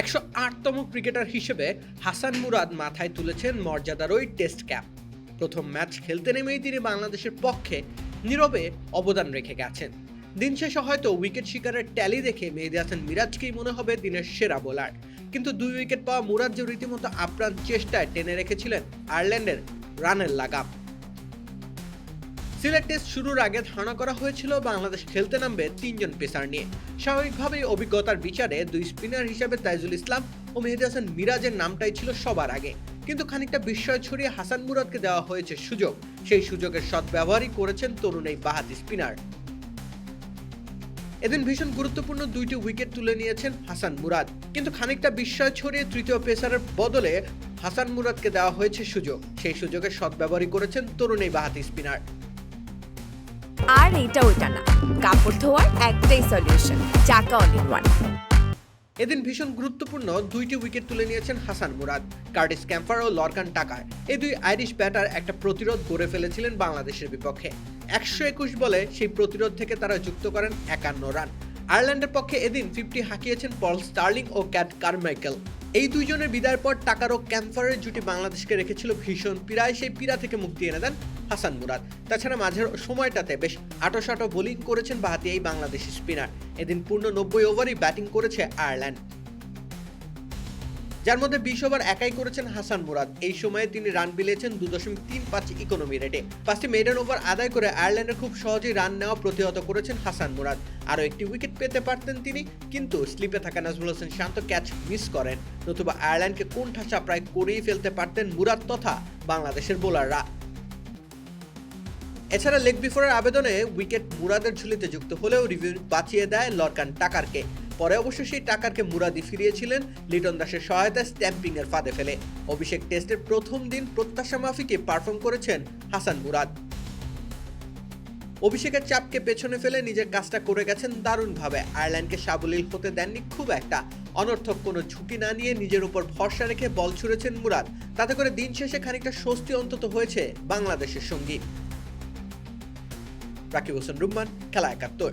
একশো আটতম ক্রিকেটার হিসেবে হাসান মুরাদ মাথায় তুলেছেন মর্যাদার ওই টেস্ট ক্যাপ। প্রথম ম্যাচ খেলতে নেমেই তিনি বাংলাদেশের পক্ষে নীরবে অবদান রেখে গেছেন। দিন শেষে হয়তো উইকেট শিকারের ট্যালি দেখে মেহেদি হাসান মিরাজকেই মনে হবে দিনের সেরা বোলার। কিন্তু দুই উইকেট পাওয়া মুরাদ যে রীতিমতো আপ্রাণ চেষ্টায় টেনে রেখেছিলেন আয়ারল্যান্ডের রানের লাগাম। সিলেট টেস্ট শুরুর আগে ধারণা করা হয়েছিল বাংলাদেশ খেলতে নামবে তিনজন পেসার নিয়ে। স্বাভাবিকভাবেই অভিজ্ঞতার বিচারে দুই স্পিনার হিসেবে তাইজুল ইসলাম ও মেহেদি হাসান মিরাজের নামটাই ছিল সবার আগে। কিন্তু খানিকটা বিস্ময় ছড়িয়ে হাসান মুরাদকে দেওয়া হয়েছে সুযোগ। সেই সুযোগের সদ্ব্যবহারই করেছেন তরুণ এই বাহাতি স্পিনার। এদিন ভীষণ গুরুত্বপূর্ণ দুইটি উইকেট তুলে নিয়েছেন হাসান মুরাদ। কিন্তু খানিকটা বিস্ময় ছড়িয়ে তৃতীয় পেসারের বদলে হাসান মুরাদকে দেওয়া হয়েছে সুযোগ। সেই সুযোগের সদ্ব্যবহারই করেছেন তরুণ এই বাহাতি স্পিনার। আর এটা ওইটা না। কাপড় ধোয়ার একটাই সলিউশন চাকা অল ইন ওয়ান এদিন ভীষণ গুরুত্বপূর্ণ দুইটি উইকেট তুলে নিয়েছেন হাসান মুরাদ কার্টিস ক্যাম্পার ও লরকান টাকার এই দুই আইরিশ ব্যাটার একটা প্রতিরোধ গড়ে ফেলেছিলেন বাংলাদেশের বিপক্ষে। একশো একুশ বলে সেই প্রতিরোধ থেকে তারা যুক্ত করেন একান্ন রান। আয়ারল্যান্ডের পক্ষে এদিন ফিফটি হাঁকিয়েছেন পল স্টার্লিং ও ক্যাট কারমাইকেল। এই দুইজনের বিদায়ের পর টাকার ও ক্যাম্পারের জুটি বাংলাদেশকে রেখেছিল ভীষণ পীড়ায় সেই পীড়া থেকে মুক্তি এনে দেন হাসান মুরাদ। তাছাড়া মাঝের সময়টাতে বেশ আটোসাটো বোলিং করেছেন বাহাতি এই বাংলাদেশি স্পিনার। এদিন পূর্ণ নব্বই ওভারই ব্যাটিং করেছে আয়ারল্যান্ড। যার মধ্যে বিশ ওভার একাই করেছেন হাসান মুরাদ। এই সময়ে তিনি রান বিলিয়েছেন দু দশমিক তিন পাঁচ ইকোনমি রেটে পাঁচটি মেডেন ওভার আদায় করে আয়ারল্যান্ডের খুব সহজেই রান নেওয়া প্রতিহত করেছেন হাসান মুরাদ। আরও একটি উইকেট পেতে পারতেন তিনি, কিন্তু স্লিপে থাকা নাজমুল হোসেন শান্ত ক্যাচ মিস করেন। নতুবা আয়ারল্যান্ডকে কোন ঠাসা প্রায় করেই ফেলতে পারতেন মুরাদ তথা বাংলাদেশের বোলাররা। এছাড়া লেগ বিফোরের আবেদনে উইকেট মুরাদের ঝুলিতে যুক্ত হলেও রিভিউ বাঁচিয়ে দেয় লরকান টাকারকে। পরে অবশ্য সেই টাকারকে মুরাদি ফিরিয়েছিলেন, লিটন দাসের সহায়তায় স্ট্যাম্পিং এর ফাঁদে ফেলে। অভিষেক টেস্টের প্রথম দিন প্রত্যাশা মাফিকে পারফর্ম করেছেন হাসান মুরাদ। অভিষেকের চাপকে পেছনে ফেলে নিজের কাজটা করে গেছেন দারুণভাবে। আয়ারল্যান্ডকে সাবলীল হতে দেননি খুব একটা। অনর্থক কোনো ঝুঁকি না নিয়ে নিজের উপর ভরসা রেখে বল ছুড়েছেন মুরাদ। তাতে করে দিন শেষে খানিকটা স্বস্তি অন্তত হয়েছে বাংলাদেশের সঙ্গী। রাকিব হোসেন রুম্মান, খেলা একাত্তর।